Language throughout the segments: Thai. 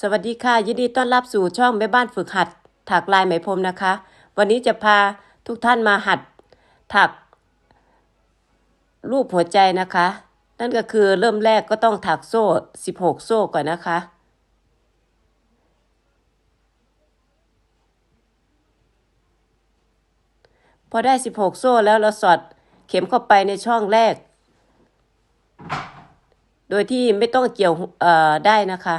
สวัสดีค่ะ ยินดีต้อนรับสู่ช่องแม่บ้านฝึกหัด ถักลายไหมพรมนะคะ วันนี้จะพาทุกท่านมาหัด ถัก รูปหัวใจนะคะ นั่นก็คือเริ่มแรกก็ต้องถักโซ่ 16 โซ่ก่อนนะคะ พอได้ 16 โซ่แล้วเราสอดเข็มเข้าไปในช่องแรก โดยที่ไม่ต้องเกี่ยวได้นะคะ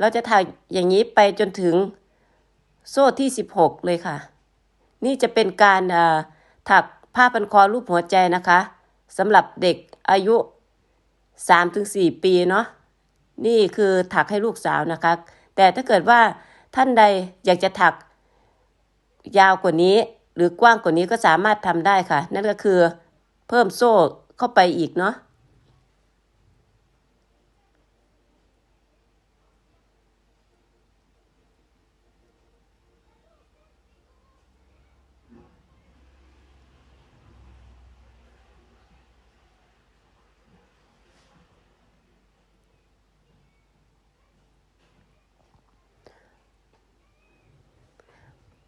เราจะถักอย่างนี้ไปจนถึงโซ่ที่ 16 เลยค่ะ นี่จะเป็นการถักผ้าพันคอรูปหัวใจนะคะสำหรับเด็กอายุ 3-4 ปีเนาะนี่คือถักให้ลูกสาวนะคะ แต่ถ้าเกิดว่าท่านใดอยากจะถักยาวกว่านี้ หรือกว้างกว่านี้ก็สามารถทำได้ค่ะ นั่นก็คือเพิ่มโซ่เข้าไปอีกเนาะ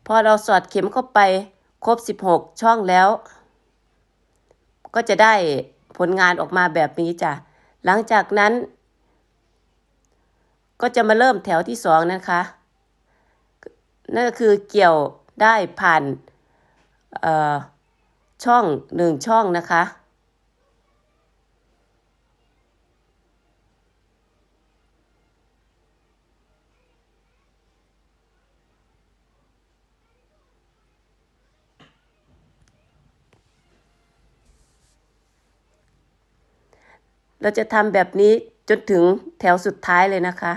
พอเราสอดเข็มเข้าไปครบ 16 ช่องแล้ว ก็จะได้ผลงานออกมาแบบนี้จ้ะ หลังจากนั้น ก็จะมาเริ่มแถวที่สองนะคะ นั่นก็คือเกี่ยวได้ผ่านช่องหนึ่งช่องนะคะ เราจะทำแบบนี้จนถึงแถวสุดท้ายเลยนะคะ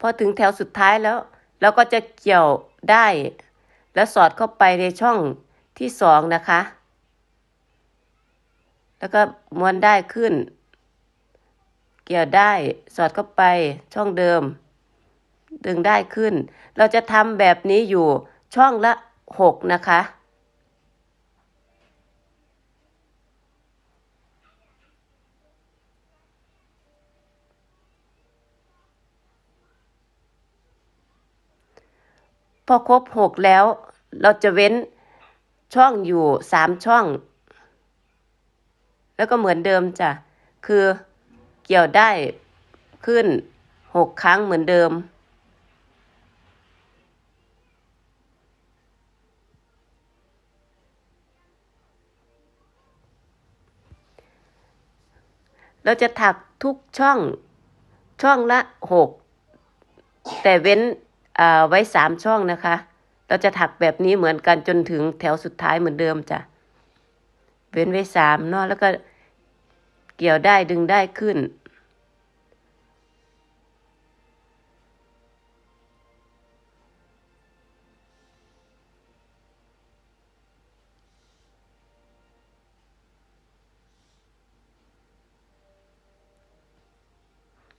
พอถึงแถวสุดท้ายแล้ว เราก็จะเกี่ยวได้ แล้วสอดเข้าไปในช่องที่สองนะคะ แล้วก็ม้วนได้ขึ้น เกี่ยวได้สอดเข้าไปช่องเดิม ดึงได้ขึ้น เราจะทำแบบนี้อยู่ช่องละหกนะคะ พอครบหกแล้ว เราจะเว้นช่องอยู่สามช่อง แล้วก็เหมือนเดิมจ้ะ คือเกี่ยวได้ขึ้นหกครั้งเหมือนเดิม เราจะถักทุกช่องช่องละหกแต่เว้น ไว้สามช่องนะคะ เราจะถักแบบนี้เหมือนกันจนถึงแถวสุดท้ายเหมือนเดิมจ้ะ เว้นไว้สามเนาะแล้วก็เกี่ยวได้ดึงได้ขึ้น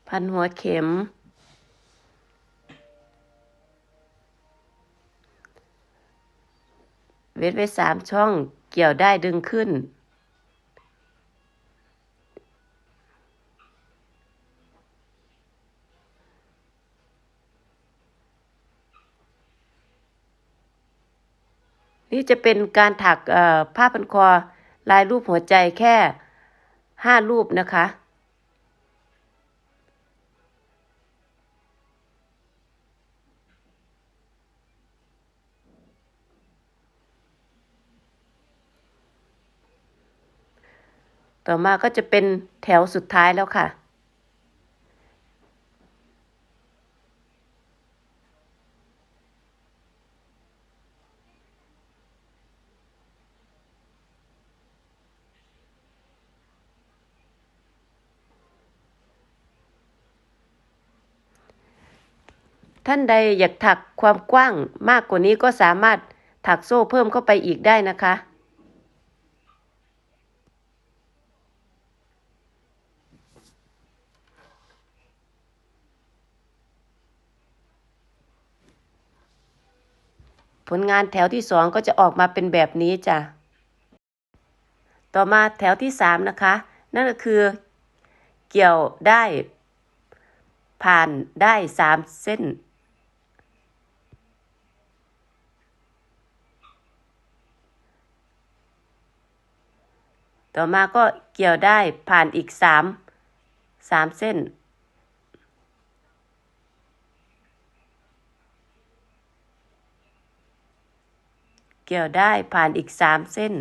พันหัวเข็ม เว้นไว้สามช่องเกี่ยวได้ดึงขึ้น นี่จะเป็นการถักผ้าพันคอลายรูปหัวใจแค่ห้ารูปนะคะ ต่อมาก็จะเป็นแถวสุดท้ายแล้วค่ะ ท่านใดอยากถักความกว้างมากกว่านี้ก็สามารถถักโซ่เพิ่มเข้าไปอีกได้นะคะ ผลงานแถวที่สองก็จะออกมาเป็นแบบนี้จ้ะ ต่อมาแถวที่สามนะคะ นั่นก็คือ เกี่ยวได้ ผ่านได้สามเส้น ต่อมาก็เกี่ยวได้ผ่านอีกสามสามเส้น เกี่ยวได้ผ่านอีกสามเส้น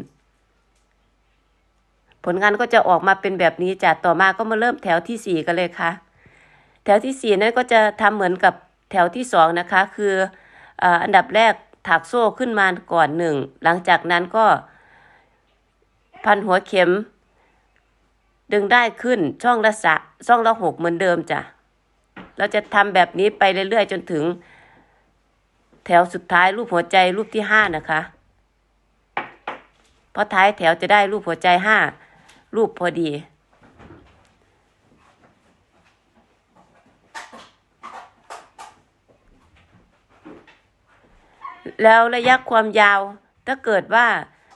ผลงานก็จะออกมาเป็นแบบนี้จ้ะต่อมาก็มาเริ่มแถวที่สี่กันเลยค่ะ แถวที่สี่นั้นก็จะทำเหมือนกับแถวที่สองนะคะ คืออันดับแรกถักโซ่ขึ้นมาก่อนหนึ่งหลังจากนั้นก็ พันหัวเข็ม ดึงได้ขึ้นช่องละสะช่องละหกเหมือนเดิมจ้ะเราจะทำแบบนี้ไปเรื่อยๆ จนถึง แถวสุดท้ายรูปหัวใจรูปที่ห้านะคะ เพราะท้ายแถวจะได้รูปหัวใจห้ารูปพอดีแล้วระยะความยาวถ้าเกิดว่า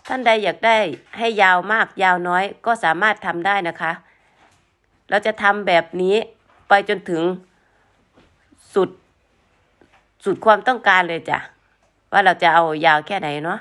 ท่านใดอยากได้ให้ยาวมากยาวน้อยก็สามารถทำได้นะคะ เราจะทำแบบนี้ไปจนถึงสุดสุดความต้องการเลยจ้ะ ว่าเราจะเอายาวแค่ไหนเนาะ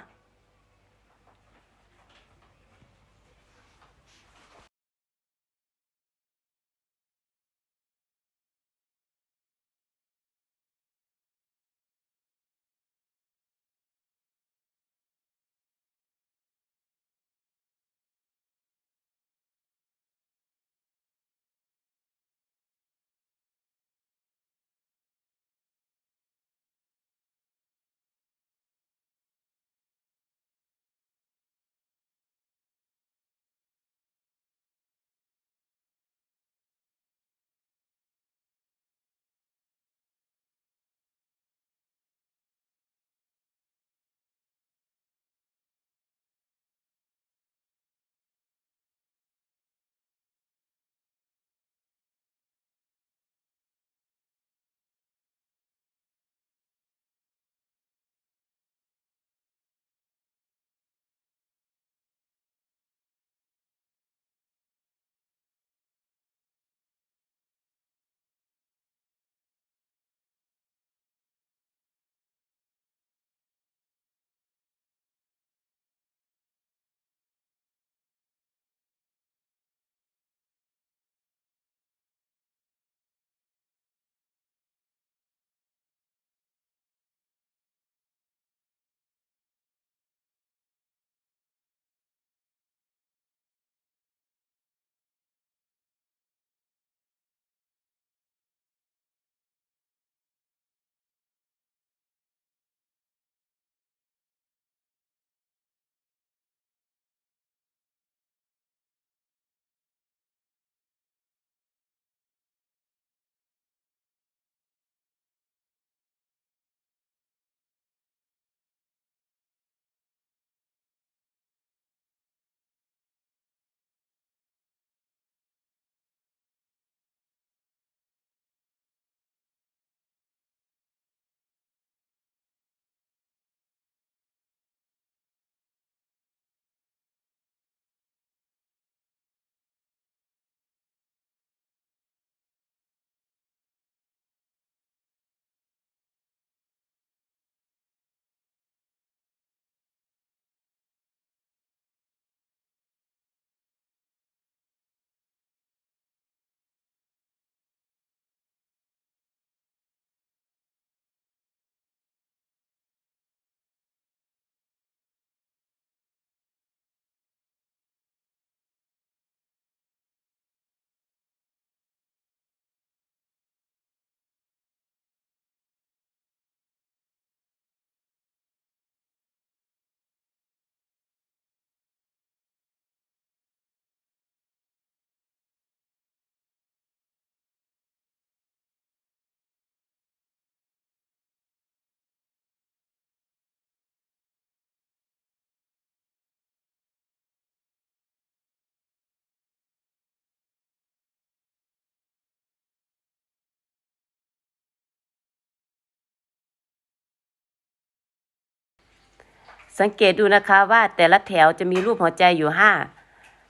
สังเกตดูนะคะว่าแต่ละแถวจะมีรูปหัวใจอยู่ห้า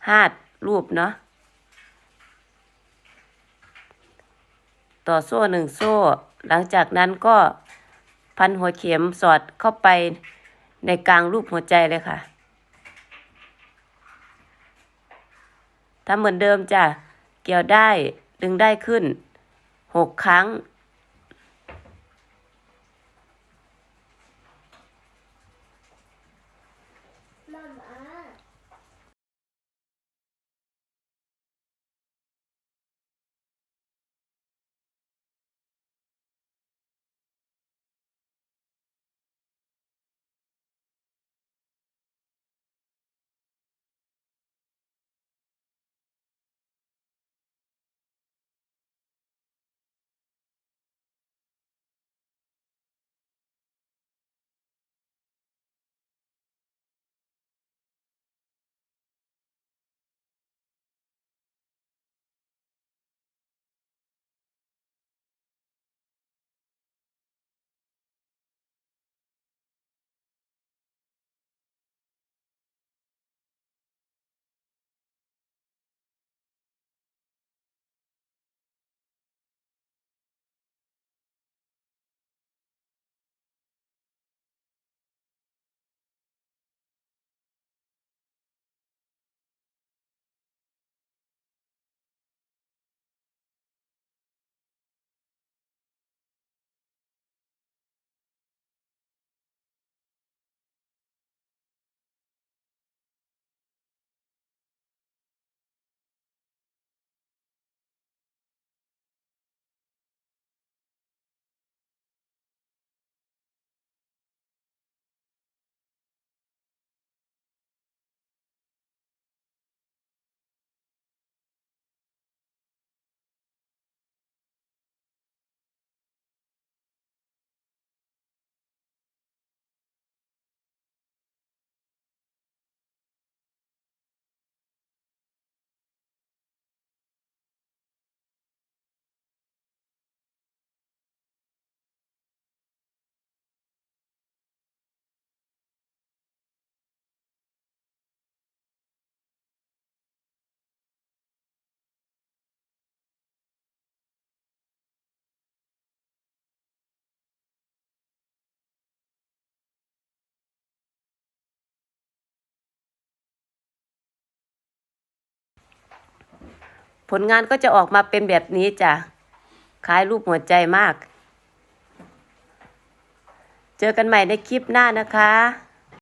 ห้ารูปเนาะต่อโซ่หนึ่งโซ่ หลังจากนั้นก็พันหัวเข็มสอดเข้าไปในกลางรูปหัวใจเลยค่ะทำเหมือนเดิมจ้ะ เกี่ยวได้ดึงได้ขึ้นหกครั้ง ผลงานก็จะออกมาเป็นแบบนี้จ้ะคล้ายรูปหัวใจมาก เจอกันใหม่ในคลิปหน้านะคะ